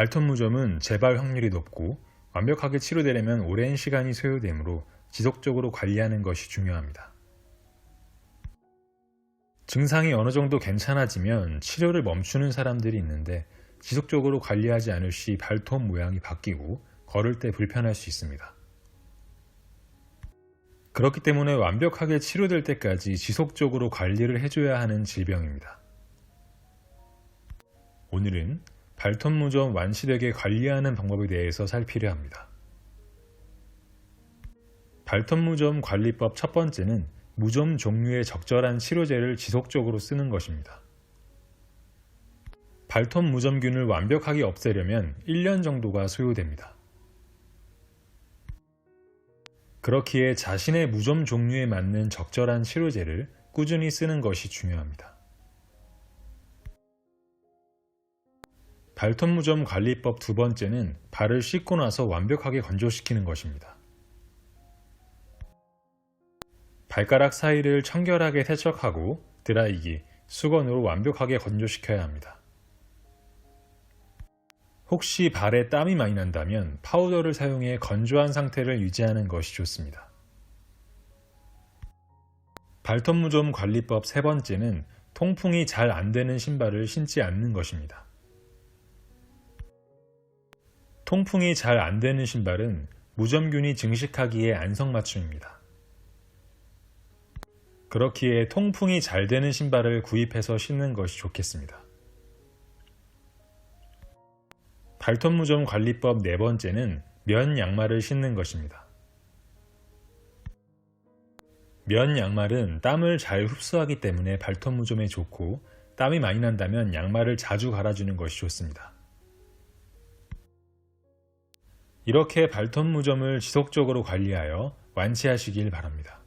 발톱 무좀은 재발 확률이 높고 완벽하게 치료되려면 오랜 시간이 소요되므로 지속적으로 관리하는 것이 중요합니다. 증상이 어느 정도 괜찮아지면 치료를 멈추는 사람들이 있는데 지속적으로 관리하지 않을 시 발톱 모양이 바뀌고 걸을 때 불편할 수 있습니다. 그렇기 때문에 완벽하게 치료될 때까지 지속적으로 관리를 해줘야 하는 질병입니다. 오늘은 발톱 무좀 완치되게 관리하는 방법에 대해서 살피려 합니다. 발톱 무좀 관리법 첫 번째는 무좀 종류의 적절한 치료제를 지속적으로 쓰는 것입니다. 발톱 무좀균을 완벽하게 없애려면 1년 정도가 소요됩니다. 그렇기에 자신의 무좀 종류에 맞는 적절한 치료제를 꾸준히 쓰는 것이 중요합니다. 발톱 무좀 관리법 두 번째는 발을 씻고 나서 완벽하게 건조시키는 것입니다. 발가락 사이를 청결하게 세척하고 드라이기, 수건으로 완벽하게 건조시켜야 합니다. 혹시 발에 땀이 많이 난다면 파우더를 사용해 건조한 상태를 유지하는 것이 좋습니다. 발톱 무좀 관리법 세 번째는 통풍이 잘 안 되는 신발을 신지 않는 것입니다. 통풍이 잘 안 되는 신발은 무좀균이 증식하기에 안성맞춤입니다. 그렇기에 통풍이 잘 되는 신발을 구입해서 신는 것이 좋겠습니다. 발톱 무좀 관리법 네 번째는 면 양말을 신는 것입니다. 면 양말은 땀을 잘 흡수하기 때문에 발톱 무좀에 좋고 땀이 많이 난다면 양말을 자주 갈아주는 것이 좋습니다. 이렇게 발톱 무좀을 지속적으로 관리하여 완치하시길 바랍니다.